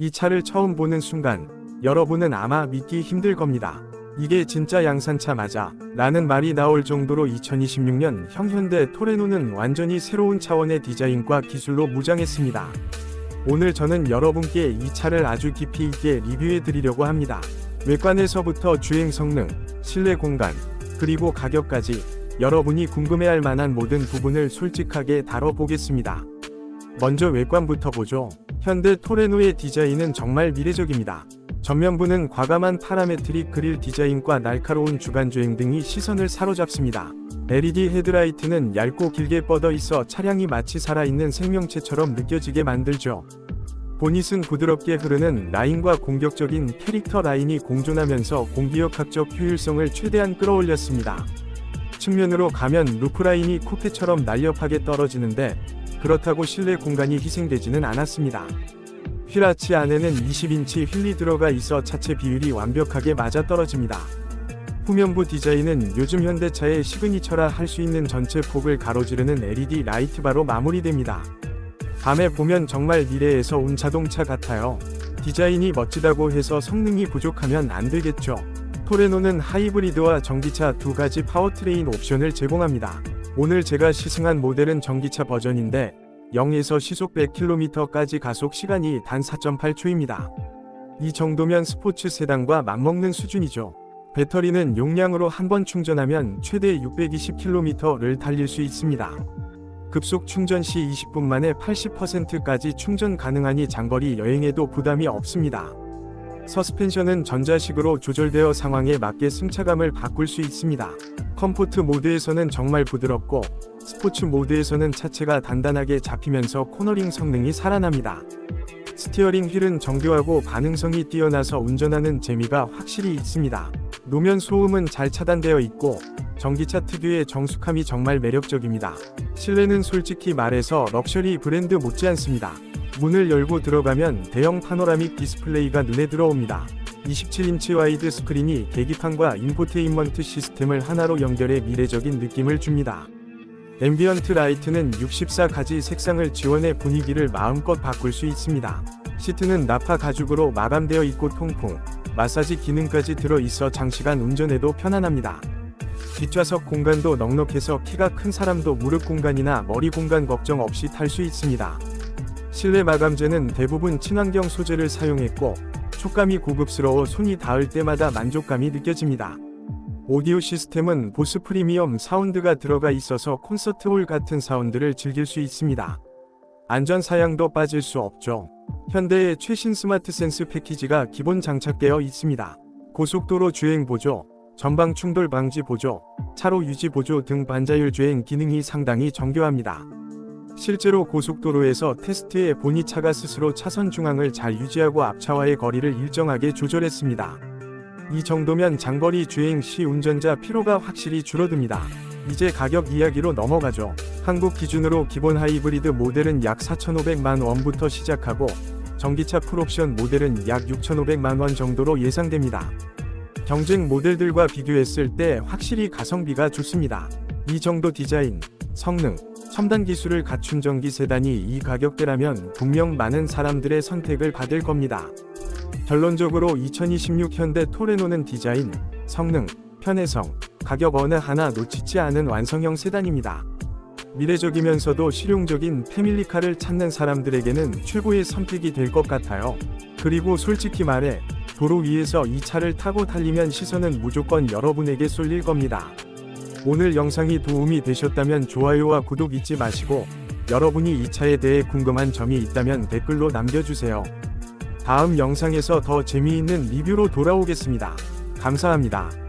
이 차를 처음 보는 순간 여러분은 아마 믿기 힘들 겁니다. 이게 진짜 양산차 맞아? 라는 말이 나올 정도로 2026년 형 현대 토레노는 완전히 새로운 차원의 디자인과 기술로 무장했습니다. 오늘 저는 여러분께 이 차를 아주 깊이 있게 리뷰해 드리려고 합니다. 외관에서부터 주행 성능, 실내 공간, 그리고 가격까지 여러분이 궁금해할 만한 모든 부분을 솔직하게 다뤄보겠습니다. 먼저 외관부터 보죠. 현대 토레노의 디자인은 정말 미래적입니다. 전면부는 과감한 파라메트릭 그릴 디자인과 날카로운 주간 주행 등이 시선을 사로잡습니다. LED 헤드라이트는 얇고 길게 뻗어 있어 차량이 마치 살아있는 생명체처럼 느껴지게 만들죠. 보닛은 부드럽게 흐르는 라인과 공격적인 캐릭터 라인이 공존하면서 공기역학적 효율성을 최대한 끌어올렸습니다. 측면으로 가면 루프라인이 쿠페처럼 날렵하게 떨어지는데 그렇다고 실내 공간이 희생되지는 않았습니다. 휠아치 안에는 20인치 휠이 들어가 있어 차체 비율이 완벽하게 맞아떨어집니다. 후면부 디자인은 요즘 현대차의 시그니처라 할 수 있는 전체 폭을 가로지르는 LED 라이트바로 마무리됩니다. 밤에 보면 정말 미래에서 온 자동차 같아요. 디자인이 멋지다고 해서 성능이 부족하면 안 되겠죠. 토레노는 하이브리드와 전기차 두 가지 파워트레인 옵션을 제공합니다. 오늘 제가 시승한 모델은 전기차 버전인데 0에서 시속 100km까지 가속 시간이 단 4.8초입니다. 이 정도면 스포츠 세단과 맞먹는 수준이죠. 배터리는 용량으로 한 번 충전하면 최대 620km를 달릴 수 있습니다. 급속 충전 시 20분 만에 80%까지 충전 가능하니 장거리 여행에도 부담이 없습니다. 서스펜션은 전자식으로 조절되어 상황에 맞게 승차감을 바꿀 수 있습니다. 컴포트 모드에서는 정말 부드럽고 스포츠 모드에서는 차체가 단단하게 잡히면서 코너링 성능이 살아납니다. 스티어링 휠은 정교하고 반응성이 뛰어나서 운전하는 재미가 확실히 있습니다. 노면 소음은 잘 차단되어 있고 전기차 특유의 정숙함이 정말 매력적입니다. 실내는 솔직히 말해서 럭셔리 브랜드 못지않습니다. 문을 열고 들어가면 대형 파노라믹 디스플레이가 눈에 들어옵니다. 27인치 와이드 스크린이 계기판과 인포테인먼트 시스템을 하나로 연결해 미래적인 느낌을 줍니다. 앰비언트 라이트는 64가지 색상을 지원해 분위기를 마음껏 바꿀 수 있습니다. 시트는 나파 가죽으로 마감되어 있고 통풍, 마사지 기능까지 들어 있어 장시간 운전해도 편안합니다. 뒷좌석 공간도 넉넉해서 키가 큰 사람도 무릎 공간이나 머리 공간 걱정 없이 탈 수 있습니다. 실내 마감재는 대부분 친환경 소재를 사용했고 촉감이 고급스러워 손이 닿을 때마다 만족감이 느껴집니다. 오디오 시스템은 보스 프리미엄 사운드가 들어가 있어서 콘서트홀 같은 사운드를 즐길 수 있습니다. 안전 사양도 빠질 수 없죠. 현대의 최신 스마트 센스 패키지가 기본 장착되어 있습니다. 고속도로 주행 보조, 전방 충돌 방지 보조, 차로 유지 보조 등 반자율 주행 기능이 상당히 정교합니다. 실제로 고속도로에서 테스트에 보니 차가 스스로 차선 중앙을 잘 유지하고 앞차와의 거리를 일정하게 조절했습니다. 이 정도면 장거리 주행 시 운전자 피로가 확실히 줄어듭니다. 이제 가격 이야기로 넘어가죠. 한국 기준으로 기본 하이브리드 모델은 약 4,500만 원부터 시작하고 전기차 풀옵션 모델은 약 6,500만 원 정도로 예상됩니다. 경쟁 모델들과 비교했을 때 확실히 가성비가 좋습니다. 이 정도 디자인, 성능, 첨단 기술을 갖춘 전기 세단이 이 가격대라면 분명 많은 사람들의 선택을 받을 겁니다. 결론적으로 2026 현대 토레노는 디자인, 성능, 편의성, 가격 어느 하나 놓치지 않은 완성형 세단입니다. 미래적이면서도 실용적인 패밀리카를 찾는 사람들에게는 최고의 선택이 될 것 같아요. 그리고 솔직히 말해, 도로 위에서 이 차를 타고 달리면 시선은 무조건 여러분에게 쏠릴 겁니다. 오늘 영상이 도움이 되셨다면 좋아요와 구독 잊지 마시고, 여러분이 이 차에 대해 궁금한 점이 있다면 댓글로 남겨주세요. 다음 영상에서 더 재미있는 리뷰로 돌아오겠습니다. 감사합니다.